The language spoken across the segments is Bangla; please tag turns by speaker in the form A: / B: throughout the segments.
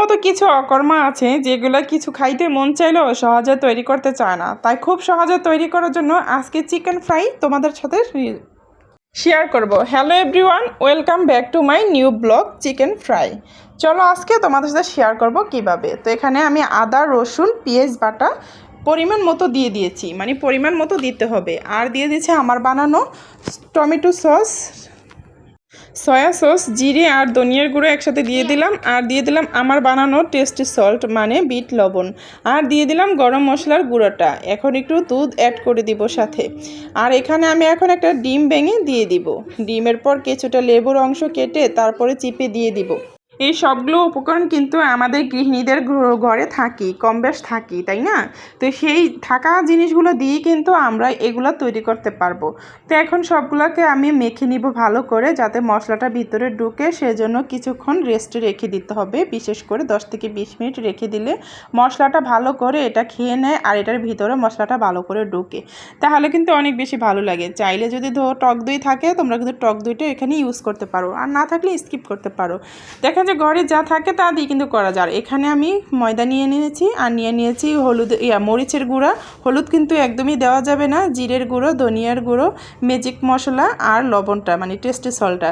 A: মতো কিছু অকর্মা আছে যেগুলো কিছু খাইতে মন চাইলেও সহজে তৈরি করতে চায় না। তাই খুব সহজে তৈরি করার জন্য আজকে চিকেন ফ্রাই তোমাদের সাথে শেয়ার করব। Hello everyone welcome back to my new blog chicken fry চলো আজকে তোমাদের সাথে শেয়ার করব কীভাবে। তো এখানে আমি আদা, রসুন, পেঁয়াজ, বাটা পরিমাণ মতো দিয়ে দিয়েছি। মানে পরিমাণ মতো দিতে হবে। আর দিয়ে দিয়েছে আমার বানানো টমেটো সস সয়া সস জিরে আর ধনিয়ার গুঁড়ো একসাথে দিয়ে দিলাম। আর দিয়ে দিলাম আমার বানানো টেস্টি সল্ট মানে বিট লবণ। আর দিয়ে দিলাম গরম মশলার গুঁড়োটা। এখন একটু দুধ অ্যাড করে দিব সাথে। আর এখানে আমি এখন একটা ডিম ভেঙে দিয়ে দিব। ডিমের পর কিছুটা লেবুর অংশ কেটে তারপরে চিপে দিয়ে দিব। এই সবগুলো উপকরণ কিন্তু আমাদের গৃহিণীদের ঘরে থাকি, কম বেশ থাকি, তাই না? তো সেই থাকা জিনিসগুলো দিয়ে কিন্তু আমরা এগুলো তৈরি করতে পারব। তো এখন সবগুলোকে আমি মেখে নিব ভালো করে যাতে মশলাটা ভিতরে ঢুকে সেজন্য কিছুক্ষণ রেস্টে রেখে দিতে হবে। বিশেষ করে দশ থেকে বিশ মিনিট রেখে দিলে মশলাটা ভালো করে এটা খেয়ে নেয় আর এটার ভিতরে মশলাটা ভালো করে ঢুকে। তাহলে কিন্তু অনেক বেশি ভালো লাগে। চাইলে যদি ধো, টক দই থাকে, তোমরা কিন্তু টক দইটা এখানে ইউজ করতে পারো। আর না থাকলে স্কিপ করতে পারো। দেখা যায় ঘরে যা থাকে তা দিয়ে কিন্তু করা যায়। এখানে আমি ময়দা নিয়ে নিয়েছি, আর নিয়ে নিয়েছি হলুদ, ইয়া, মরিচের গুঁড়া। হলুদ কিন্তু একদমই দেওয়া যাবে না, জিরের গুঁড়ো, ধনিয়ার গুঁড়ো ম্যাজিক মশলা আর লবণটা মানে টেস্টি সলটা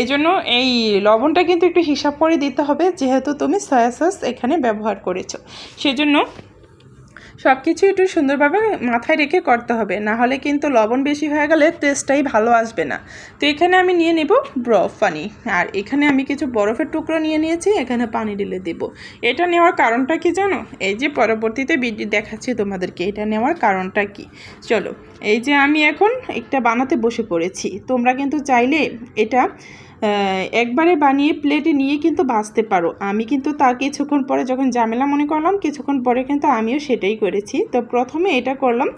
A: এই জন্য এই লবণটা কিন্তু একটু হিসাব করে দিতে হবে, যেহেতু তুমি সয়া সস এখানে ব্যবহার করেছ। সেজন্য সব কিছু একটু সুন্দরভাবে মাথায় রেখে করতে হবে, না হলে কিন্তু লবণ বেশি হয়ে গেলে টেস্টটাই ভালো আসবে না। তো এখানে আমি নিয়ে নেব বরফ পানি আর এখানে আমি কিছু বরফের টুকরো নিয়ে নিয়েছি, এখানে পানি ঢেলে দেব। এটা নেওয়ার কারণটা কি জানো? এই যে পরবর্তীতে ভিডিও দেখাচ্ছি তোমাদেরকে, এটা নেওয়ার কারণটা কি? চলো, এই যে আমি এখন একটা বানাতে বসে পড়েছি। তোমরা কিন্তু চাইলে এটা একবারে বানিয়ে প্লেটে নিয়ে কিন্তু ভাজতে পারো। আমি কিন্তু তার কিছুক্ষণ পরে যখন ঝামেলা মনে করলাম, কিছুক্ষণ পরে কিন্তু আমিও সেটাই করেছি। তো প্রথমে এটা করলাম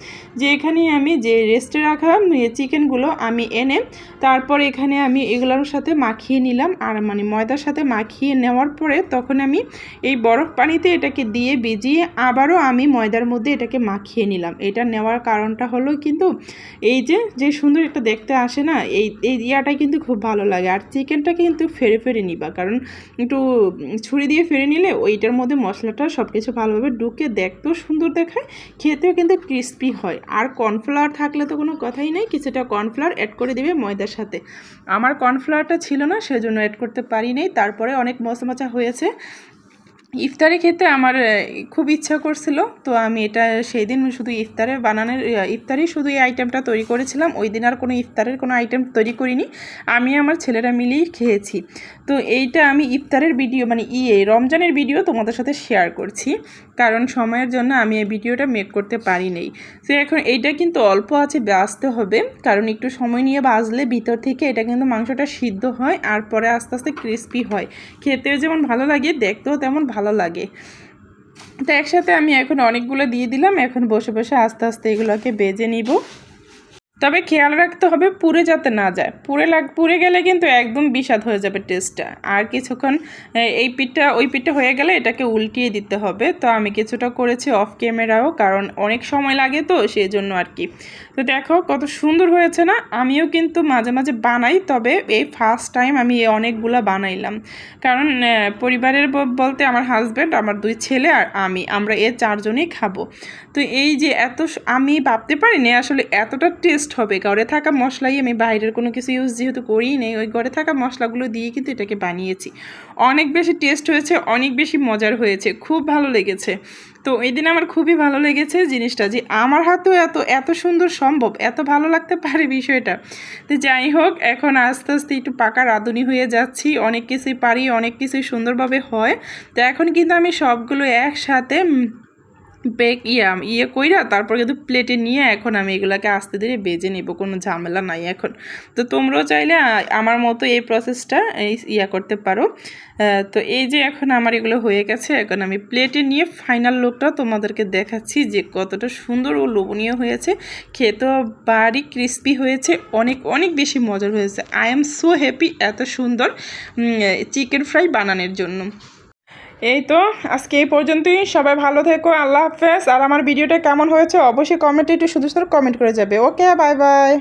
A: যে এখানে আমি যে রেস্টে রাখা চিকেনগুলো আমি এনে তারপর এখানে আমি এগুলোর সাথে মাখিয়ে নিলাম। আর মানে ময়দার সাথে মাখিয়ে নেওয়ার পরে তখন আমি এই বরফ পানিতে এটাকে দিয়ে ভিজিয়ে আবারও আমি ময়দার মধ্যে এটাকে মাখিয়ে নিলাম। এটা নেওয়ার কারণটা হলো কিন্তু এই যে যে সুন্দর একটা দেখতে আসে না, এই এই ইয়াটাই কিন্তু খুব ভালো লাগে। আর চিকেনটা কিন্তু ফেরে ফেরে নিবা। কারণ একটু ছুরি দিয়ে ফেরে নিলে ওইটার মধ্যে মশলাটা সব কিছু ভালোভাবে ঢুকে দেখতেও সুন্দর দেখায়, খেতেও কিন্তু ক্রিস্পি হয়। আর কর্নফ্লাওয়ার থাকলে তো কোনো কথাই নেই, কিছুটা কর্নফ্লাওয়ার অ্যাড করে দিবে ময়দার সাথে। আমার কর্নফ্লাওয়ারটা ছিল না, সেজন্য অ্যাড করতে পারি নাই। তারপরে অনেক মশা হয়েছে। ইফতারি খেতে আমার খুব ইচ্ছা করছিল, তো আমি এটা সেই দিন শুধু ইফতারে বানানোর ইফতারি শুধু এই আইটেমটা তৈরি করেছিলাম, ওই দিন আর কোনো ইফতারের কোনো আইটেম তৈরি করিনি, আমি আমার ছেলেরা মিলেই খেয়েছি। তো এইটা আমি ইফতারের ভিডিও মানে ইয়ে রমজানের ভিডিও তোমাদের সাথে শেয়ার করছি, কারণ সময়ের জন্য আমি এই ভিডিওটা মেক করতে পারি নেই। তো এখন এইটা কিন্তু অল্প আছে বাজতে হবে, কারণ একটু সময় নিয়ে বাজলে ভিতর থেকে এটা কিন্তু মাংসটা সিদ্ধ হয়, আর পরে আস্তে আস্তে ক্রিস্পি হয়। খেতেও যেমন ভালো লাগে, দেখতেও তেমন ভালো লাগে। তো একসাথে আমি এখন অনেকগুলো দিয়ে দিলাম। এখন বসে বসে আস্তে আস্তে এগুলোকে বেজে নিব। তবে খেয়াল রাখতে হবে পুড়ে যাতে না যায়। পুড়ে লাগ, পুড়ে গেলে কিন্তু একদম বিষাদ হয়ে যাবে টেস্টটা আর কিছুক্ষণ এই পিঠটা, ওই পিঠটা হয়ে গেলে এটাকে উল্টিয়ে দিতে হবে। তো আমি কিছুটা করেছি অফ ক্যামেরাও কারণ অনেক সময় লাগে তো সেই জন্য আর কি। তো দেখো, কত সুন্দর হয়েছে না? আমিও কিন্তু মাঝে মাঝে বানাই, তবে এই ফার্স্ট টাইম আমি এই অনেকগুলা বানাইলাম। কারণ পরিবারের বলতে আমার হাজব্যান্ড আমার দুই ছেলে আর আমি, আমরা এ চারজনেই খাব। তো এই যে এত আমি ভাবতে পারিনি আসলে এতটা টেস্ট হবে। ঘরে থাকা মশলাই আমি বাইরের কোনো কিছু ইউজ যেহেতু করিই নেই, ওই ঘরে থাকা মশলাগুলো দিয়ে কিন্তু এটাকে বানিয়েছি। অনেক বেশি টেস্ট হয়েছে, অনেক বেশি মজার হয়েছে, খুব ভালো লেগেছে। তো এই দিন আমার খুবই ভালো লেগেছে জিনিসটা যে আমার হাতেও এত এত সুন্দর সম্ভব, এত ভালো লাগতে পারে বিষয়টা। তো যাই হোক, এখন আস্তে আস্তে একটু পাকা রাঁধুনি হয়ে যাচ্ছি। অনেক কিছুই পারি, অনেক কিছুই সুন্দরভাবে হয়। তো এখন কিন্তু আমি সবগুলো একসাথে বেক, ইয়া ইয়ে কইরা তারপর কিন্তু প্লেটে নিয়ে এখন আমি এগুলাকে আস্তে ধীরে বেজে নেব, কোনো ঝামেলা নাই এখন। তো তোমরাও চাইলে আমার মতো এই প্রসেসটা এই ইয়া করতে পারো। তো এই যে এখন আমার এগুলো হয়ে গেছে, এখন আমি প্লেটে নিয়ে ফাইনাল লুকটা তোমাদেরকে দেখাচ্ছি যে কতটা সুন্দর ও লোভনীয় হয়েছে। খেতেও বাড়ি ক্রিস্পি হয়েছে, অনেক অনেক বেশি মজার হয়েছে। আই এম সো হ্যাপি এত সুন্দর চিকেন ফ্রাই বানানোর জন্য। এই তো, আজকে এই পর্যন্তই। সবাই ভালো থেকো, আল্লাহ হাফেজ। আর আমার ভিডিওটা কেমন হয়েছে অবশ্যই কমেন্টে একটু শুধু শুধু কমেন্ট করে যাবে। Okay bye bye